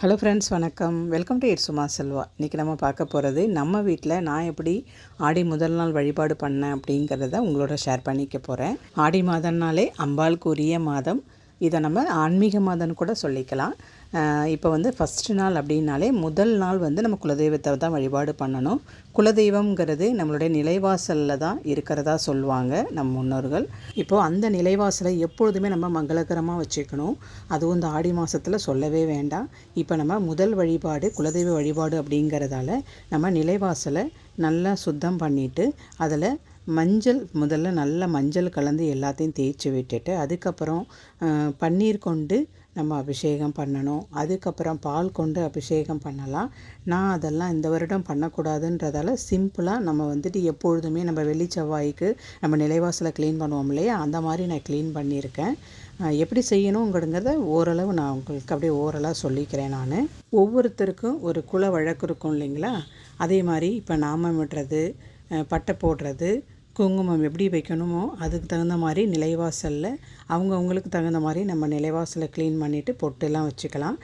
Hello friends வணக்கம். Welcome to it Suma Selva இன்றைக்கி நம்ம பார்க்க போகிறது நம்ம வீட்டில் நான் எப்படி ஆடி முதல் நாள் வழிபாடு பண்ணேன் அப்படிங்கிறத உங்களோட ஷேர் பண்ணிக்க போகிறேன் ஆடி மாதம்னாலே அம்பாளுக்கு உரிய மாதம். இதை நம்ம ஆன்மீக மாதம்னு கூட சொல்லிக்கலாம். இப்போ வந்து ஃபஸ்ட்டு நாள் அப்படின்னாலே முதல் நாள் வந்து நம்ம குலதெய்வத்தை தான் வழிபாடு பண்ணணும். குலதெய்வம்ங்கிறது நம்மளுடைய நிலைவாசலில் தான் இருக்கிறதா சொல்லுவாங்க நம் முன்னோர்கள். இப்போது அந்த நிலைவாசலை எப்பொழுதுமே நம்ம மங்களகரமாக வச்சுக்கணும். அதுவும் இந்த ஆடி மாதத்தில் சொல்லவே வேண்டாம். இப்போ நம்ம முதல் வழிபாடு குலதெய்வ வழிபாடு அப்படிங்கிறதால நம்ம நிலைவாசலை நல்லா சுத்தம் பண்ணிவிட்டு அதில் மஞ்சள் முதல்ல நல்ல மஞ்சள் கலந்து எல்லாத்தையும் தேய்ச்சி விட்டுட்டு அதுக்கப்புறம் பன்னீர் கொண்டு நம்ம அபிஷேகம் பண்ணணும். அதுக்கப்புறம் பால் கொண்டு அபிஷேகம் பண்ணலாம். நான் அதெல்லாம் இந்த வருடம் பண்ணக்கூடாதுன்றதால சிம்பிளாக நம்ம வந்துட்டு எப்பொழுதுமே நம்ம வெள்ளி செவ்வாய்க்கு நம்ம நிலைவாசலை க்ளீன் பண்ணுவோம் இல்லையா? அந்த மாதிரி நான் க்ளீன் பண்ணியிருக்கேன். எப்படி செய்யணுங்கிறத ஓரளவு நான் உங்களுக்கு அப்படியே ஓரளவு சொல்லிக்கிறேன் நான். ஒவ்வொருத்தருக்கும் ஒரு குல வழக்கு இருக்கும் இல்லைங்களா? அதே மாதிரி இப்போ நாமம் விடுறது பட்டை போடுறது குங்குமம் எப்படி வைக்கணுமோ அதுக்கு தகுந்த மாதிரி நிலைவாசலில் அவங்க அவங்களுக்கு தகுந்த மாதிரி நம்ம நிலைவாசலை க்ளீன் பண்ணிவிட்டு பொட்டெல்லாம் வச்சுக்கலாம்.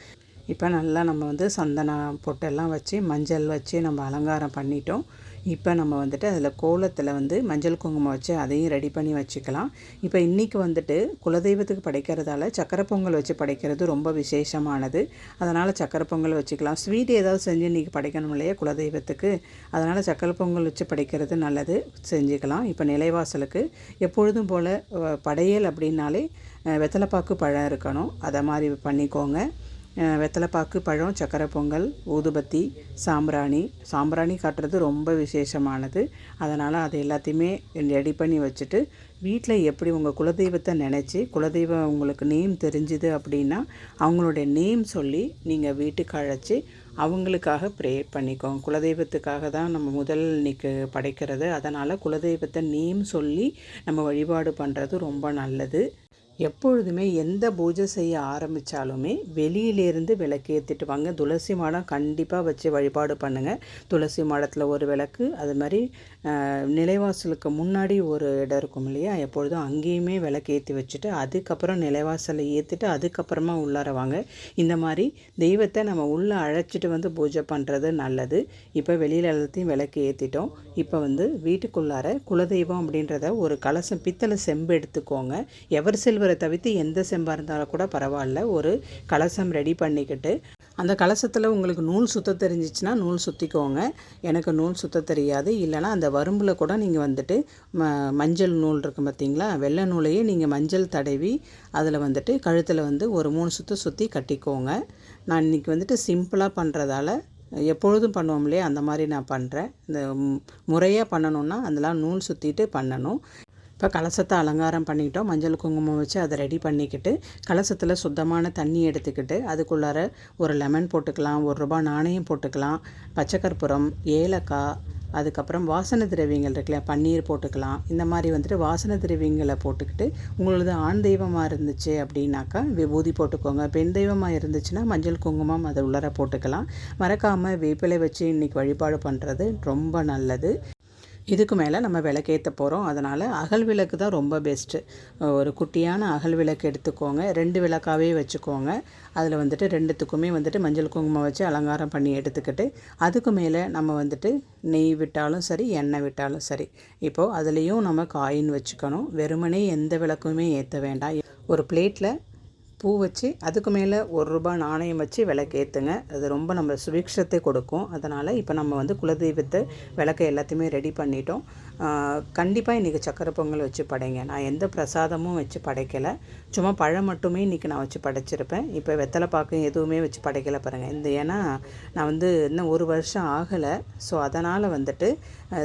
இப்போ நல்லா நம்ம வந்து சந்தன பொட்டெல்லாம் வச்சு மஞ்சள் வச்சு நம்ம அலங்காரம் பண்ணிட்டோம். இப்போ நம்ம வந்துட்டு அதில் கோலத்தில் வந்து மஞ்சள் குங்குமம் வச்சு அதையும் ரெடி பண்ணி வச்சுக்கலாம். இப்போ இன்றைக்கி வந்துட்டு குலதெய்வத்துக்கு படைக்கிறதால சக்கரை பொங்கல் வச்சு படைக்கிறது ரொம்ப விசேஷமானது. அதனால் சக்கரை பொங்கல் வச்சுக்கலாம். ஸ்வீட் ஏதாவது செஞ்சு இன்றைக்கி படைக்கணும் இல்லையா குலதெய்வத்துக்கு? அதனால் சக்கரை பொங்கல் வச்சு படைக்கிறது நல்லது. செஞ்சுக்கலாம். இப்போ நிலைவாசலுக்கு எப்பொழுதும் போல் படையல் அப்படின்னாலே வெத்தலைப்பாக்கு பழம் இருக்கணும். அதை மாதிரி பண்ணிக்கோங்க. வெத்தலைப்பாக்கு பழம் சக்கரை பொங்கல் ஊதுபத்தி சாம்பிராணி. சாம்பிராணி காட்டுறது ரொம்ப விசேஷமானது. அதனால் அது எல்லாத்தையுமே ரெடி பண்ணி வச்சுட்டு வீட்டில் எப்படி உங்கள் குலதெய்வத்தை நினச்சி குலதெய்வம் உங்களுக்கு நேம் தெரிஞ்சுது அப்படின்னா அவங்களுடைய நேம் சொல்லி நீங்கள் வீட்டுக்கு அழைச்சி அவங்களுக்காக ப்ரே பண்ணிக்கோங்க. குலதெய்வத்துக்காக தான் நம்ம முதல் இன்னைக்கு படைக்கிறது. அதனால் குலதெய்வத்தை நேம் சொல்லி நம்ம வழிபாடு பண்ணுறது ரொம்ப நல்லது. எப்பொழுதுமே எந்த பூஜை செய்ய ஆரம்பித்தாலுமே வெளியிலேருந்து விளக்கு ஏற்றிட்டு வாங்க. துளசி மாடம் கண்டிப்பாக வச்சு வழிபாடு பண்ணுங்கள் துளசி மாடத்தில் ஒரு விளக்கு அது மாதிரி நிலைவாசலுக்கு முன்னாடி ஒரு இடம் இருக்கும் இல்லையா? எப்பொழுதும் அங்கேயுமே விளக்கு ஏற்றி வச்சுட்டு அதுக்கப்புறம் நிலைவாசலை ஏற்றிட்டு அதுக்கப்புறமா உள்ளார வாங்க. இந்த மாதிரி தெய்வத்தை நம்ம உள்ளே அழைச்சிட்டு வந்து பூஜை பண்ணுறது நல்லது. இப்போ வெளியில் எல்லாத்தையும் விளக்கு ஏற்றிட்டோம் இப்போ வந்து வீட்டுக்குள்ளார குலதெய்வம் அப்படின்றத ஒரு கலசம் பித்தளை செம்பு எடுத்துக்கோங்க. எவர் செல்வ சில்வரை தவிர்த்து எந்த செம்பாக இருந்தாலும் கூட பரவாயில்ல. ஒரு கலசம் ரெடி பண்ணிக்கிட்டு அந்த கலசத்தில் உங்களுக்கு நூல் சுத்த தெரிஞ்சிச்சுன்னா நூல் சுற்றிக்கோங்க எனக்கு நூல் சுத்த தெரியாது. இல்லைனா அந்த வரும்பில் கூட நீங்கள் வந்துட்டு ம மஞ்சள் நூல் இருக்கும் பார்த்தீங்களா வெள்ளை நூலையே நீங்கள் மஞ்சள் தடவி அதில் வந்துட்டு கழுத்தில் வந்து ஒரு மூணு சுற்று சுற்றி கட்டிக்கோங்க. நான் இன்றைக்கி வந்துட்டு சிம்பிளாக பண்ணுறதால எப்பொழுதும் பண்ணுவோம் இல்லையா? அந்த மாதிரி நான் பண்ணுறேன் இந்த முறையாக பண்ணணுன்னா அதெல்லாம் நூல் சுற்றிட்டு பண்ணணும். இப்போ கலசத்தை அலங்காரம் பண்ணிக்கிட்டோம் மஞ்சள் குங்குமம் வச்சு அதை ரெடி பண்ணிக்கிட்டு கலசத்தில் சுத்தமான தண்ணி எடுத்துக்கிட்டு அதுக்குள்ளார ஒரு லெமன் போட்டுக்கலாம் ஒரு ரூபா நாணயம் போட்டுக்கலாம் பச்சைக்கற்பூரம் ஏலக்காய் அதுக்கப்புறம் வாசனை திரவியங்கள் இருக்குல்ல பன்னீர் போட்டுக்கலாம். இந்த மாதிரி வந்துட்டு வாசனை திரவியங்களை போட்டுக்கிட்டு உங்களது ஆண் தெய்வமாக இருந்துச்சு அப்படின்னாக்கா விபூதி போட்டுக்கோங்க. பெண் தெய்வமாக இருந்துச்சுன்னா மஞ்சள் குங்குமம் அதை உள்ளர போட்டுக்கலாம். மறக்காமல் வேப்பிலை வச்சு இன்றைக்கி வழிபாடு பண்ணுறது ரொம்ப நல்லது. இதுக்கு மேலே நம்ம விளக்கேற்ற போகிறோம் அதனால் அகல் விளக்கு தான் ரொம்ப பெஸ்ட்டு ஒரு குட்டியான அகல் விளக்கு எடுத்துக்கோங்க. ரெண்டு விளக்காகவே வச்சுக்கோங்க. அதில் வந்துட்டு ரெண்டுத்துக்குமே வந்துட்டு மஞ்சள் குங்குமம் வச்சு அலங்காரம் பண்ணி எடுத்துக்கிட்டு அதுக்கு மேலே நம்ம வந்துட்டு நெய் விட்டாலும் சரி எண்ணெய் விட்டாலும் சரி இப்போது அதுலேயும் நம்ம காயின் வச்சுக்கணும். வெறுமனே எந்த விளக்குமே ஏற்ற வேண்டாம். ஒரு பிளேட்டில் பூ வச்சு அதுக்கு மேலே ஒரு ரூபா நாணயம் வச்சு விளக்கேற்றுங்க அது ரொம்ப நம்ம சுபிக்ஷத்தை கொடுக்கும். அதனால் இப்போ நம்ம வந்து குலதெய்வத்தை விளக்க எல்லாத்தையுமே ரெடி பண்ணிட்டோம். கண்டிப்பாக இன்றைக்கி சக்கரை பொங்கல் வச்சு படைங்க. நான் எந்த பிரசாதமும் வச்சு படைக்கலை. சும்மா பழம் மட்டுமே இன்றைக்கி நான் வச்சு படைச்சிருப்பேன். இப்போ வெத்தலை பாக்கம் எதுவுமே வச்சு படைக்கலை பாருங்கள் இந்த ஏன்னா நான் வந்து இன்னும் ஒரு வருஷம் ஆகலை. ஸோ அதனால் வந்துட்டு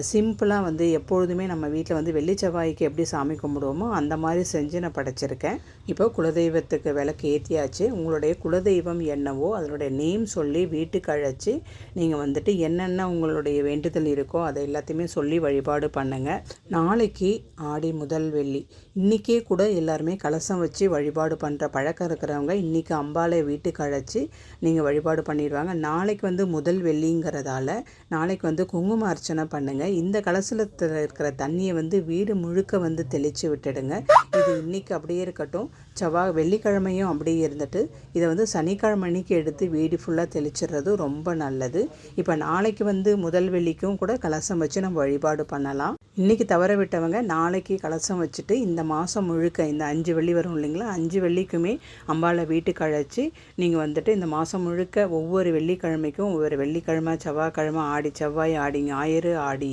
சிம்பிளாக வந்து எப்பொழுதுமே நம்ம வீட்டில் வந்து வெள்ளி செவ்வாய்க்கு எப்படி சாமி கும்பிடுவோமோ அந்த மாதிரி செஞ்சு நான் படைச்சிருக்கேன். இப்போ குலதெய்வத்துக்கு விளக்கு ஏற்றியாச்சு உங்களுடைய குலதெய்வம் என்னவோ அதனுடைய நேம் சொல்லி வீட்டுக்கு அழைச்சி நீங்கள் வந்துட்டு என்னென்ன உங்களுடைய வேண்டுதல் இருக்கோ அதை எல்லாத்தையுமே சொல்லி வழிபாடு பண்ணுங்கள் நாளைக்கு ஆடி முதல் வெள்ளி. இன்றைக்கே கூட எல்லாருமே கலசம் வச்சு வழிபாடு பண்ணுற பழக்கம் இருக்கிறவங்க இன்றைக்கி அம்பாலை வீட்டுக்கு அழைச்சி நீங்கள் வழிபாடு பண்ணிடுவாங்க. நாளைக்கு வந்து முதல் வெள்ளிங்கிறதால நாளைக்கு வந்து குங்கும அர்ச்சனை பண்ணுங்கள் இந்த கலசத்தில் இருக்கிற தண்ணியை வந்து வீடு முழுக்க வந்து தெளித்து விட்டுடுங்க. இது இன்றைக்கி அப்படியே இருக்கட்டும். செவ்வாய் வெள்ளிக்கிழமையும் அப்படியே இருந்துட்டு இதை வந்து சனிக்கிழமை அன்னைக்கு எடுத்து வீடு ஃபுல்லாக தெளிச்சிடுறது ரொம்ப நல்லது. இப்போ நாளைக்கு வந்து முதல் வெள்ளிக்கும் கூட கலசம் வச்சு நம்ம வழிபாடு பண்ணலாம். இன்றைக்கி தவற விட்டவங்க நாளைக்கு கலசம் வச்சுட்டு இந்த மாதம் முழுக்க இந்த அஞ்சு வெள்ளி வரும் இல்லைங்களா? அஞ்சு வெள்ளிக்குமே அம்பாளை வீட்டுக்கு அழைச்சி நீங்கள் வந்துட்டு இந்த மாதம் முழுக்க ஒவ்வொரு வெள்ளிக்கிழமைக்கும் ஒவ்வொரு வெள்ளிக்கிழமை செவ்வாய்க்கிழமை ஆடி செவ்வாய் ஆடி ஞாயிறு ஆடி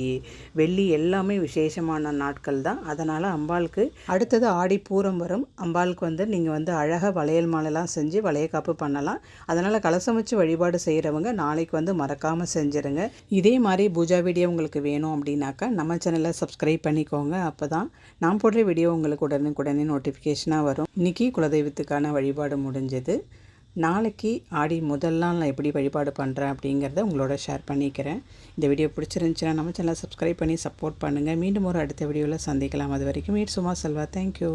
வெள்ளி எல்லாமே விசேஷமான நாட்கள் தான். அதனால் அம்பாளுக்கு அடுத்தது ஆடி பூரம் வரும். அம்பாளுக்கு வந்து நீங்கள் வந்து அழகாக வளையல் மாலைலாம் செஞ்சு வளையக்காப்பு பண்ணலாம். அதனால் கலசம் வச்சு வழிபாடு செய்கிறவங்க நாளைக்கு வந்து மறக்காமல் செஞ்சுருங்க. இதே மாதிரி பூஜா வீடியோ உங்களுக்கு வேணும் அப்படின்னாக்கா நம்ம சேனலை சப்ஸ்கிரைப் பண்ணிக்கோங்க. அப்போ தான் நான் போடுற வீடியோ உங்களுக்கு உடனுக்குடனே நோட்டிஃபிகேஷனாக வரும். இன்றைக்கி குலதெய்வத்துக்கான வழிபாடு முடிஞ்சது. நாளைக்கு ஆடி முதல் நாள் நான் எப்படி வழிபாடு பண்ணுறேன் அப்படிங்கிறத உங்களோட ஷேர் பண்ணிக்கிறேன். இந்த வீடியோ பிடிச்சிருந்துச்சுன்னா நம்ம சேனலை சப்ஸ்கிரைப் பண்ணி சப்போர்ட் பண்ணுங்கள் மீண்டும் ஒரு அடுத்த வீடியோவில் சந்திக்கலாம். அது வரைக்கும் மீட் சும்மா செல்வா. தேங்க்யூ